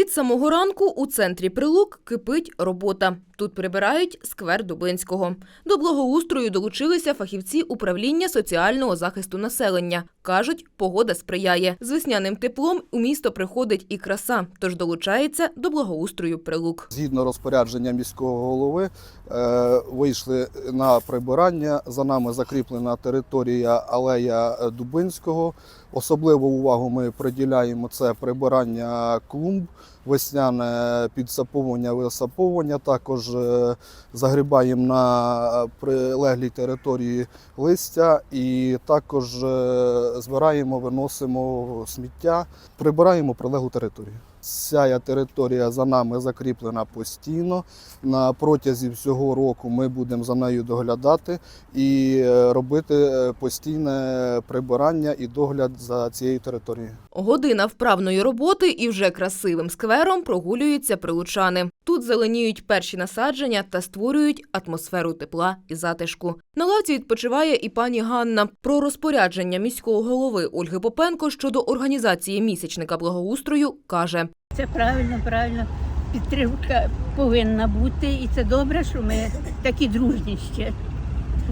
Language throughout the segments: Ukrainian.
Від самого ранку у центрі Прилук кипить робота. Тут прибирають сквер Дубинського. До благоустрою долучилися фахівці управління соціального захисту населення. Кажуть, погода сприяє. З весняним теплом у місто приходить і краса, тож долучається до благоустрою Прилук. Згідно розпорядження міського голови, е, вийшли на прибирання. За нами закріплена територія алея Дубинського. Особливу увагу ми приділяємо це прибирання клумб, весняне підсаповування, висаповування. Також е, загрібаємо на прилеглій території листя і також е, збираємо, виносимо сміття, прибираємо прилеглу територію. Ця територія за нами закріплена постійно. На протязі всього року ми будемо за нею доглядати і е, робити е, постійне прибирання і догляд за цією територією. Година вправної роботи і вже красивим сквером прогулюються прилучани. Тут зеленіють перші насадження та створюють атмосферу тепла і затишку. На лавці відпочиває і пані Ганна. Про розпорядження міського голови Ольги Попенко щодо організації місячника благоустрою каже: Це правильно, правильно. Підтримка повинна бути, і це добре, що ми такі дружні ще.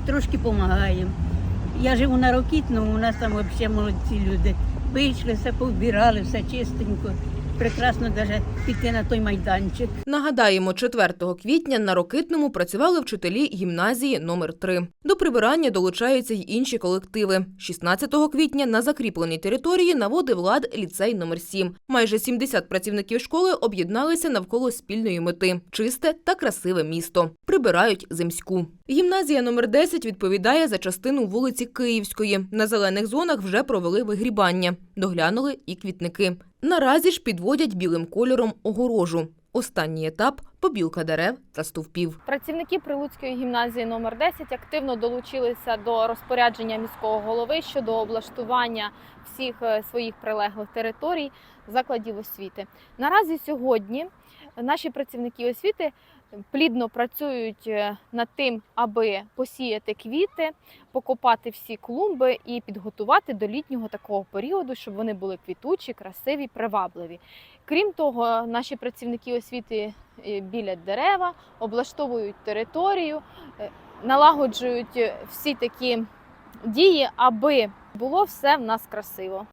Трошки допомагаємо. Я живу на Рокітному, у нас там взагалі молодці люди. Вийшли, все повбирали, все чистенько. Прекрасно навіть піти на той майданчик. Нагадаємо, 4 квітня на Рокитному працювали вчителі гімназії номер 3 До прибирання долучаються й інші колективи. 16 квітня на закріпленій території наводив лад ліцей номер 7 Майже 70 працівників школи об'єдналися навколо спільної мети чисте та красиве місто. Прибирають земську. Гімназія номер 10 відповідає за частину вулиці Київської. На зелених зонах вже провели вигрібання, доглянули і квітники. Наразі ж підводять білим кольором огорожу. Останній етап побілка дерев та стовпів. Працівники Прилуцької гімназії номер 10 активно долучилися до розпорядження міського голови щодо облаштування всіх е, своїх прилеглих територій закладів освіти. Наразі сьогодні наші працівники освіти плідно працюють е, над тим, аби посіяти квіти, покопати всі клумби і підготувати до літнього такого періоду, щоб вони були квітучі, красиві, привабливі. Крім того, наші працівники освіти е, біля дерева, облаштовують територію, е, налагоджують е, всі такі дії, аби було все в нас красиво.